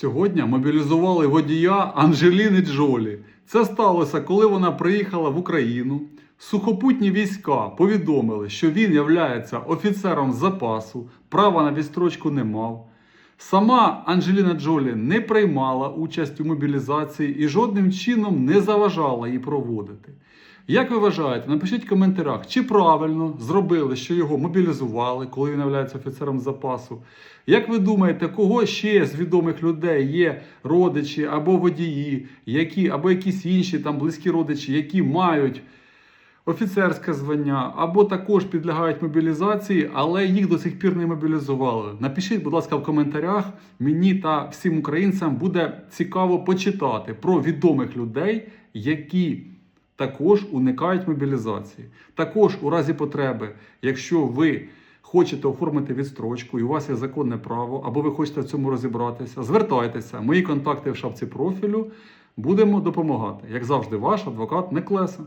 Сьогодні мобілізували водія Анджеліни Джолі. Це сталося, коли вона приїхала в Україну. Сухопутні війська повідомили, що він являється офіцером запасу, права на відстрочку не мав. Сама Анджеліна Джолі не приймала участь у мобілізації і жодним чином не заважала її проводити. Як ви вважаєте, напишіть в коментарях, чи правильно зробили, що його мобілізували, коли він є офіцером запасу? Як ви думаєте, кого ще з відомих людей є родичі або водії, які, або якісь інші там близькі родичі, які мають офіцерське звання, або також підлягають мобілізації, але їх до сих пір не мобілізували? Напишіть, будь ласка, в коментарях. Мені та всім українцям буде цікаво почитати про відомих людей, які також уникають мобілізації. Також у разі потреби, якщо ви хочете оформити відстрочку і у вас є законне право, або ви хочете в цьому розібратися, звертайтеся. Мої контакти в шапці профілю. Будемо допомагати. Як завжди, ваш адвокат Неклеса.